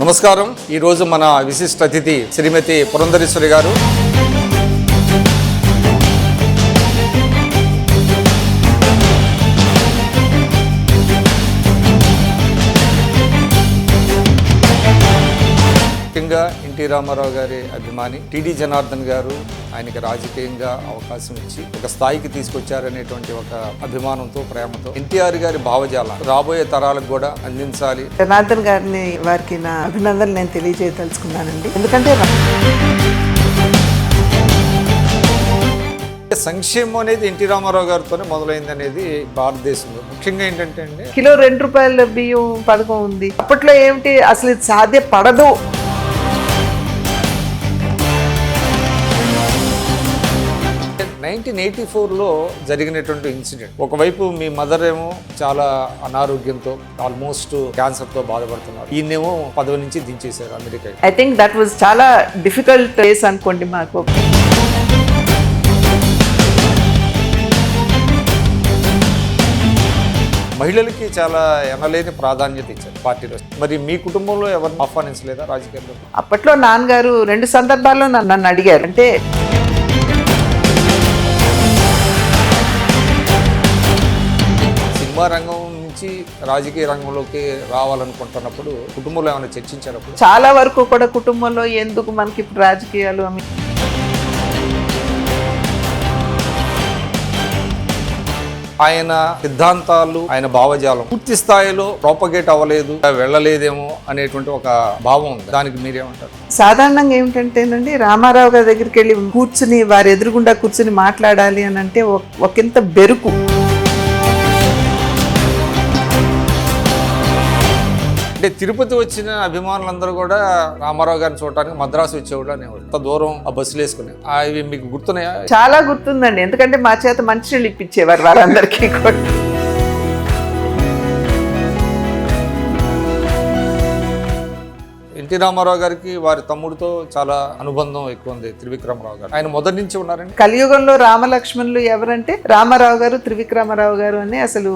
నమస్కారం. ఈరోజు మన విశిష్ట అతిథి శ్రీమతి పురంధరేశ్వరి గారు. ముఖ్యంగా ఎన్టీ రామారావు గారి అభిమాని టిడి జనార్దన్ గారు ఆయనకి రాజకీయంగా అవకాశం ఇచ్చి ఒక స్థాయికి తీసుకొచ్చారనేటువంటి ఒక అభిమానంతో ప్రేమతో ఎన్టీఆర్ గారి భావజాలం రాబోయే తరాలకు కూడా అందించాలి. జనార్దన్ గారిని వారికి నా అభినందనలు నేను తెలియజేయదలుచుకున్నానండి. ఎందుకంటే సంక్షేమం అనేది ఎన్టీ రామారావు గారితోనే మొదలైంది అనేది భారతదేశంలో. ముఖ్యంగా ఏంటంటే అండి కిలో రెండు రూపాయల బియ్యం పథకం ఉంది. అప్పట్లో ఏమిటి? అసలు ఇది సాధ్యపడదు. నైన్టీన్ ఎయిటీ ఫోర్లో జరిగినటువంటి ఇన్సిడెంట్. ఒకవైపు మీ మదర్ ఏమో చాలా అనారోగ్యంతో ఆల్మోస్ట్ క్యాన్సర్తో బాధపడుతున్నారు. ఈయనేమో పదవి నుంచి దించేశారు America I think that was చాలా డిఫికల్ట్ ప్లేస్ అనుకోండి మాకు. మహిళలకి చాలా ఎనలేని ప్రాధాన్యత ఇచ్చారు పార్టీలో. మరి మీ కుటుంబంలో ఎవరిని ఆహ్వానించలేదా రాజకీయాల్లో? అప్పట్లో నాన్నగారు రెండు సందర్భాల్లో నన్ను అడిగారు. అంటే సినిమా రంగం నుంచి రాజకీయ రంగంలోకి రావాలనుకుంటున్నప్పుడు కుటుంబంలో ఏమైనా చర్చించారప్పుడు చాలా వరకు కూడా కుటుంబంలో ఎందుకు మనకి ఇప్పుడు రాజకీయాలు అని? ఆయన సిద్ధాంతాలు ఆయన భావజాలం పూర్తి స్థాయిలో ప్రోపగేట్ అవ్వలేదు వెళ్ళలేదేమో అనేటువంటి ఒక భావం ఉంది. దానికి మీరేమంటారు? సాధారణంగా ఏమిటంటేనండి రామారావు గారి దగ్గరికి వెళ్ళి కూర్చుని వారి ఎదురుగుండా కూర్చుని మాట్లాడాలి అని అంటే ఒక- ఒకంత బెరుకు. అంటే తిరుపతి వచ్చిన అభిమానులందరూ కూడా రామారావు గారిని చూడటానికి మద్రాసు వచ్చేవాడు అనేవాడు అంత దూరం ఆ బస్సులు వేసుకుని. ఇవి మీకు గుర్తున్నాయా? చాలా గుర్తుందండి. ఎందుకంటే మా చేత మంచినీళ్ళు ఇప్పించేవారు వారందరికీ కూడా. ఎన్టీ రామారావు గారికి వారి తమ్ముడితో చాలా అనుబంధం ఎక్కువ ఉంది త్రివిక్రమరావు గారు. ఆయన మొదటి నుంచి ఉన్నారండి? కలియుగంలో రామలక్ష్మణులు ఎవరంటే రామారావు గారు త్రివిక్రమరావు గారు అని అసలు